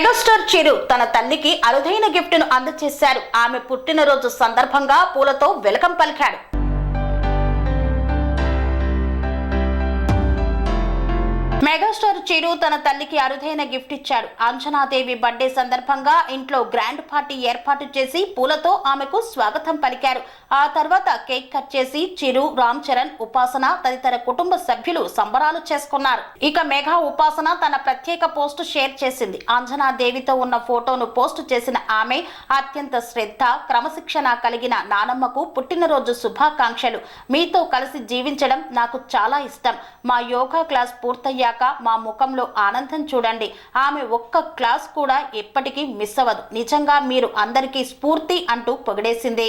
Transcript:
Megastar చిరు తన తల్లికి అరుదైన గిఫ్ట్ను అందజేశారు. ఆమె పుట్టినరోజు సందర్భంగా పూలతో వెలకం పలికాడు. మెగాస్టార్ చిరు తన తల్లికి అరుదైన గిఫ్ట్ ఇచ్చాడు. అంజనాదేవి బర్త్డే సందర్భంగా ఇంట్లో గ్రాండ్ పార్టీ ఏర్పాటు చేసి పూలతో ఆమెకు స్వాగతం పలికారు. ఆ తర్వాత కేక్ కట్ చేసి చిరు రామ్ చరణ్ ఉపాసన తదితర కుటుంబ సభ్యులు సంబరాలు చేసుకున్నారు. ఇక మెగా ఉపాసన తన ప్రత్యేక పోస్ట్ షేర్ చేసింది. అంజనాదేవితో ఉన్న ఫోటోను పోస్ట్ చేసిన ఆమె అత్యంత శ్రద్ధ క్రమశిక్షణ కలిగిన నానమ్మకు పుట్టినరోజు శుభాకాంక్షలు. మీతో కలిసి జీవించడం నాకు చాలా ఇష్టం. మా యోగా క్లాస్ పూర్తయ్యాక మా ముఖంలో ఆనందం చూడండి. ఆమె ఒక్క క్లాస్ కూడా ఎప్పటికీ మిస్ అవ్వదు. నిజంగా మీరు అందరికీ స్ఫూర్తి అంటూ పొగిడేసింది.